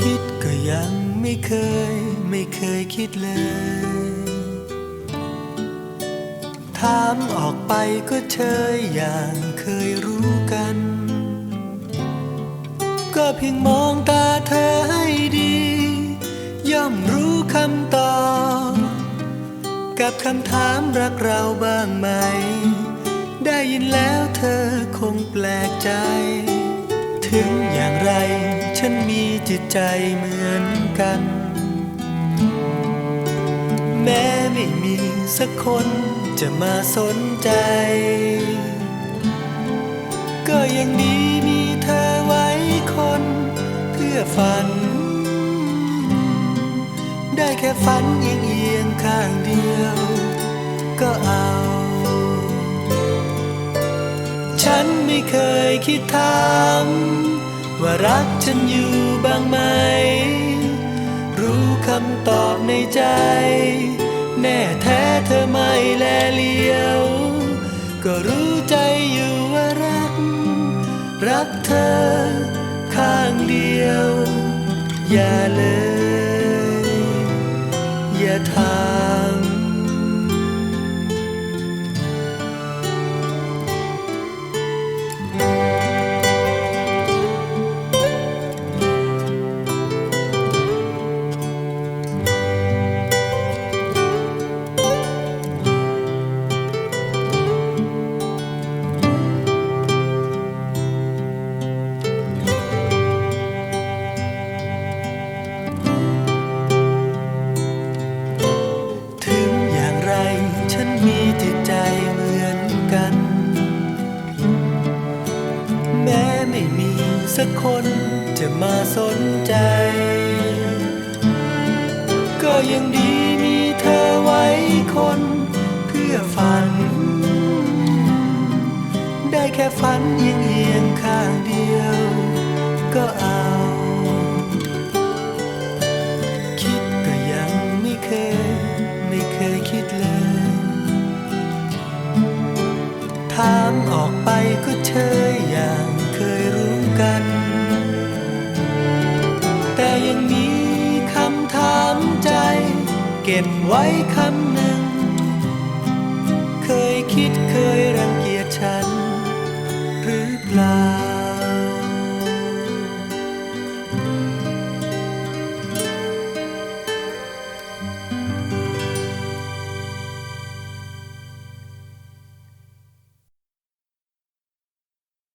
คิดก็ยังไม่เคย ไม่เคยคิดเลย ถามออกไปก็เชยอย่างเคยรู้กัน ก็เพียงมองตาเธอให้ดี ย่อมรู้คำตอบ กับคำถามรักเราบ้างไหม ได้ยินแล้วเธอคงแปลกใจ ถึงอย่างไร ฉันมีจิตใจเหมือนกัน แม้ไม่มีสักคนจะมาสนใจ ก็ยังดีมีเธอไว้คน เพื่อฝัน ได้แค่ฝันเอียงเอียงๆข้างเดียว ก็เอา ฉันไม่เคยคิดถามว่ารักฉันอยู่บ้างไหม รู้คำตอบในใจ แน่แท้เธอไม่แลเลียว ก็รู้ใจอยู่ว่ารัก รักเธอข้างเดียว อย่าเลย อย่าถา สักคนจะมาสนใจ ก็ยังดีมีเธอไว้คนเพื่อฝัน ได้แค่ฝันเอียงเอียงข้างเดียว ก็เอา คิดก็ยังไม่เคย ไม่เคยคิดเลย ถามออกไปก็เชยอ เก็บไว้คำหนึ่ง เคยคิด